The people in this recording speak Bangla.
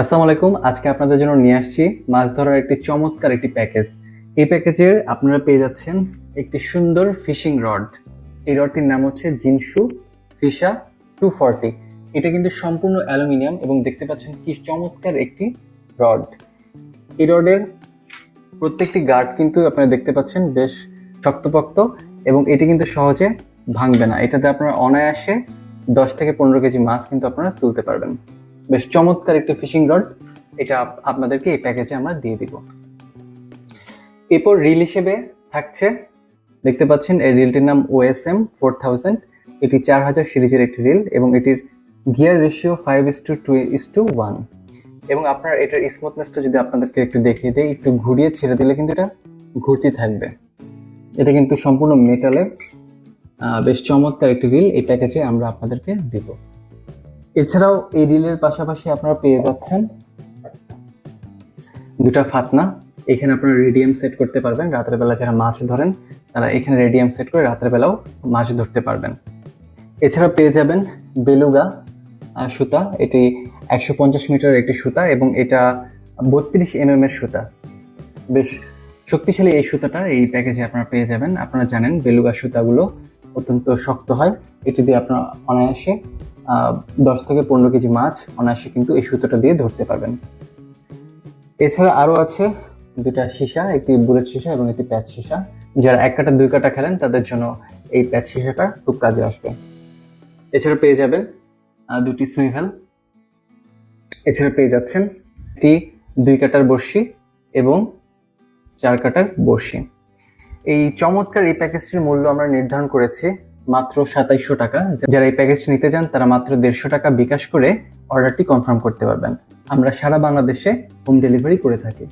আসসালামু আলাইকুম। আজকে আপনাদের জন্য নিয়ে আসছি মাছ ধরার একটি চমৎকার একটি প্যাকেজ। এই প্যাকেজের আপনারা পেয়ে যাচ্ছেন একটি সুন্দর ফিশিং রড। এই রডটির নাম হচ্ছে জিনসু ফিশা টু ফর্টি। এটা কিন্তু সম্পূর্ণ অ্যালুমিনিয়াম এবং দেখতে পাচ্ছেন কি চমৎকার একটি রড। এই রডের প্রত্যেকটি গার্ড কিন্তু আপনারা দেখতে পাচ্ছেন বেশ শক্তপোক্ত এবং এটি কিন্তু সহজে ভাঙবে না। এটাতে আপনারা অনায়াসে দশ থেকে পনেরো কেজি মাছ কিন্তু আপনারা তুলতে পারবেন। বেশ চমৎকার একটি ফিশিং রড। এটা আপনাদেরকে এই প্যাকেজে আমরা দিয়ে দিব। এরপর রিল হিসেবে থাকছে, দেখতে পাচ্ছেন, এই রিলটির নাম ওএসএম ফোর থাউজেন্ড এটি চার হাজার সিরিজের একটি রিল এবং এটির gear ratio five is two two is two one এবং আপনার এটার স্মুথনেসটা যদি আপনাদেরকে একটু দেখিয়ে দেয় একটু ঘুরিয়ে ছেড়ে দিলে কিন্তু এটা ঘুরতে থাকবে। এটা কিন্তু সম্পূর্ণ মেটালের বেশ চমৎকার একটি রিল এই প্যাকেজে আমরা আপনাদেরকে দিব। এছাড়াও এই রিলের পাশাপাশি আপনারা পেয়ে যাচ্ছেন দুটা ফাতনা। এখানে আপনারা রেডিয়াম সেট করতে পারবেন। রাতের বেলা যারা মাছ ধরেন, তারা এখানে রেডিয়াম সেট করে রাতের বেলাও মাছ ধরতে পারবেন। এছাড়া পেয়ে যাবেন বেলুগা সুতা। এটি একশো পঞ্চাশ মিটার একটি সুতা এবং এটা বত্রিশ এম এর সুতা। বেশ শক্তিশালী এই সুতাটা, এই প্যাকেজে আপনারা পেয়ে যাবেন। আপনারা জানেন, বেলুগা সুতাগুলো অত্যন্ত শক্ত হয়। এটি দিয়ে আপনারা অনায়াসে দশ থেকে পনেরো কেজি মাছ অনায়াসে কিন্তু এই সুতোটা দিয়ে ধরতে পারবেন। এছাড়া আরও আছে দুটা সীসা, একটি বুলেট সীসা এবং একটি প্যাচ সীসা। যারা এক কাটা, দুই কাটা খেলেন, তাদের জন্য এই প্যাচ সীসাটা খুব কাজে আসবে। এছাড়া পেয়ে যাবেন দুটি সুইভেল। এছাড়া পেয়ে যাচ্ছেন একটি দুই কাটার বড়শি এবং চার কাটার বড়শি। এই চমৎকার এই প্যাকেজটির মূল্য আমরা নির্ধারণ করেছি মাত্র সাতাইশশো টাকা। যারা এই প্যাকেজটি নিতে চান, তারা মাত্র দেড়শো টাকা বিকাশ করে অর্ডারটি কনফার্ম করতে পারবেন। আমরা সারা বাংলাদেশে হোম ডেলিভারি করে থাকি।